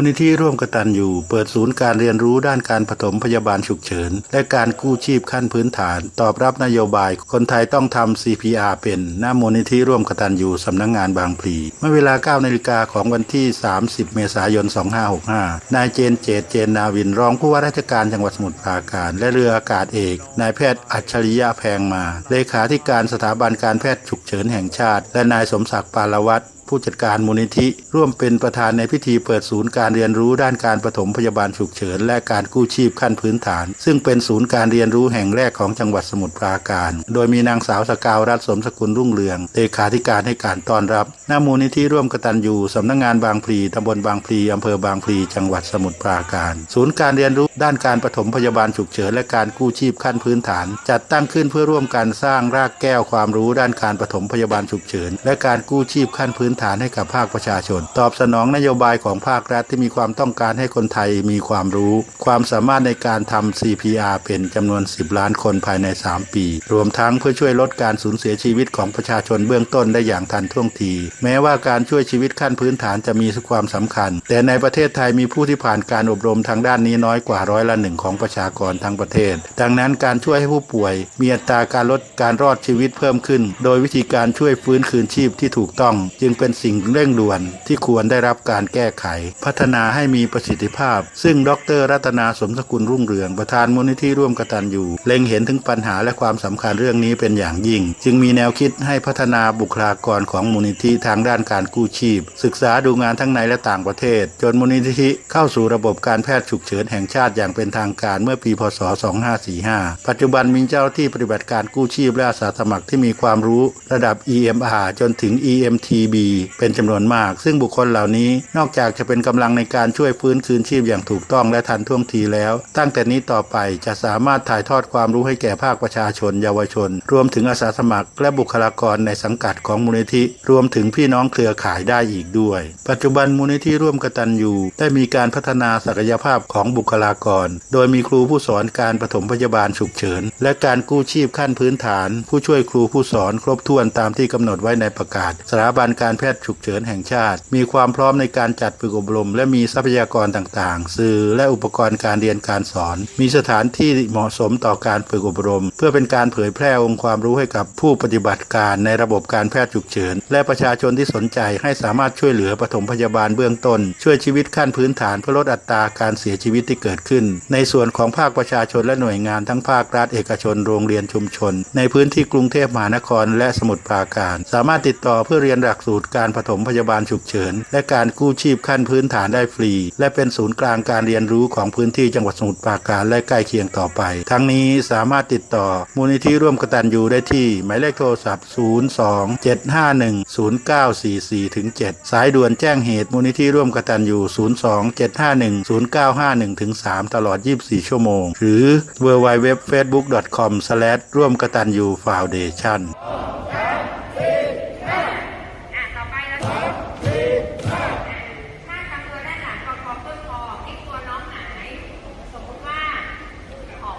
ลนิธิร่วมกตันอยู่เปิดศูนย์การเรียนรู้ด้านการปฐมพยาบาลฉุกเฉิน และการกู้ชีพขั้นพื้นฐาน ตอบรับนโยบายคนไทยต้องทำ CPR เป็นหน้ามูลนิธิร่วมกตันอยู่สำนักงงานบางพลีเมื่อเวลา9นาฬิกาของวันที่ 30 เมษายน 2565 นายเจนเจตเจนนาวินรองผู้ว่าราชการจังหวัดสมุทรปราการ และเรืออากาศเอก นายแพทย์อัจฉริยะแพงมา เลขาธิการสถาบันการแพทย์ฉุกเฉินแห่งชาติ และนายสมศักดิ์ปาลวัตร ผู้จัดการมูลนิธิ ร่วมเป็นประธานในพิธีเปิดศูนย์การเรียนรู้ด้านการปฐมพยาบาลฉุกเฉิน และการกู้ชีพขั้นพื้นฐาน ซึ่งเป็นศูนย์การเรียนรู้แห่งแรกของจังหวัดสมุทรปราการ โดยมีนางสาวสกาวรัตสมสกุลรุ่งเรืองเลขาธิการให้การต้อนรับหน้ามูลนิธิร่วมกตันยูสำนักงานบางพลีตำบลบางพลีอำเภอบางพลีจังหวัดสมุทรปราการ ศูนย์การเรียนรู้ด้านการปฐมพยาบาลฉุกเฉินและการกู้ชีพขั้นพื้นฐาน จัดตั้งขึ้นเพื่อร่วมกันสร้างรากแก้วความรู้ด้านการปฐมพยาบาลฉุกเฉินและการกู้ชีพขั้นพื้นฐานให้กับภาคประชาชน ตอบสนองนโยบายของภาครัฐที่มีความต้องการให้คนไทยมีความรู้ ความสามารถในการทำ CPR เป็นจำนวน 10 ล้านคนภายใน 3 ปี รวมทั้งเพื่อช่วยลดการสูญเสียชีวิตของประชาชนเบื้องต้นได้อย่างทันท่วงที แม้ว่าการช่วยชีวิตขั้นพื้นฐานจะมีความสำคัญ แต่ในประเทศไทยมีผู้ที่ผ่านการอบรมทางด้านนี้น้อยกว่าร้อยละหนึ่งของประชากรทั้งประเทศ ดังนั้นการช่วยให้ผู้ป่วย มีอัตราการลดการรอดชีวิตเพิ่มขึ้น โดยวิธีการช่วยฟื้นคืนชีพที่ถูกต้อง จึงเป็นสิ่งเร่งด่วนที่ควรได้รับการแก้ไข พัฒนาให้มีประสิทธิภาพ ซึ่งดร รัตนาสมสกุลรุ่งเรืองประธานมูลนิธิร่วมกตันอยู่เล็งเห็นถึงปัญหาและความสำคัญเรื่องนี้เป็นอย่างยิ่ง จึงมีแนวคิดให้พัฒนาบุคลากรของมูลนิธิทางด้านการกู้ชีพ ศึกษาดูงานทั้งในและต่างประเทศ จนมูลนิธิเข้าสู่ระบบการแพทย์ฉุกเฉินแห่งชาติอย่างเป็นทางการเมื่อปีพศ 2545 ปัจจุบันมีเจ้าหน้าที่ปฏิบัติการกู้ชีพและอาสาสมัครที่มีความรู้ระดับ EMR จนถึง EMTB เป็นจำนวนมาก ซึ่งบุคคลเหล่านี้นอกจากจะเป็นกำลังในการช่วยฟื้นคืนชีพอย่างถูกต้องและทันท่วงทีแล้ว ตั้งแต่นี้ต่อไปจะสามารถถ่ายทอดความรู้ให้แก่ภาคประชาชน เยาวชน รวมถึงอาสาสมัคร และบุคลากรในสังกัดของมูลนิธิ รวมถึงพี่น้องเครือข่ายได้อีกด้วย ปัจจุบันมูลนิธิร่วมกตันยูได้มีการพัฒนาศักยภาพของบุคลากร โดยมีครูผู้สอนการปฐมพยาบาลฉุกเฉิน และการกู้ชีพขั้นพื้นฐาน ผู้ช่วยครูผู้สอนครบถ้วนตามที่กำหนดไว้ในประกาศสถาบันการแพทย์ฉุกเฉินแห่งชาติ มีความพร้อมในการจัดฝึกอบรม และมีทรัพยากรต่างๆ สื่อและอุปกรณ์การเรียนการสอน มีสถานที่เหมาะสมต่อการฝึกอบรม เพื่อเป็นการเผยแพร่องค์ความรู้ให้กับผู้ปฏิบัติการในระบบการแพทย์ฉุกเฉิน และประชาชนที่สนใจให้สามารถช่วยเหลือปฐมพยาบาลเบื้องต้น ช่วยชีวิตขั้นพื้นฐานเพื่อลดอัตราการเสียชีวิตที่เกิดขึ้น ในส่วนของภาคประชาชนและหน่วยงานทั้งภาครัฐเอกชนโรงเรียนชุมชน ในพื้นที่กรุงเทพมหานครและสมุทรปราการ สามารถติดต่อเพื่อเรียนหลักสูตรการปฐมพยาบาลฉุกเฉิน และการกู้ชีพขั้นพื้นฐานได้ฟรี และเป็นศูนย์กลางการเรียนรู้ของพื้นที่จังหวัดสมุทรปราการและใกล้เคียงต่อไป ทั้งนี้สามารถติดต่อ มูลนิธิร่วมกตันยูได้ที่ หมายเลขโทรศัพท์ 02 751 0944ถึง7สายด่วนแจ้งเหตุมูลนิธิร่วมกตันยู02 751 0951ถึง3ตลอด 24 ชั่วโมง หรือ www.facebook.com/ ร่วมกตันยูฟาวเดชั่น อะต่อไปเราจะถ้าทำตัวด้านหลังประคองต้นคอพลิกตัวน้องหาย สมมติว่าออก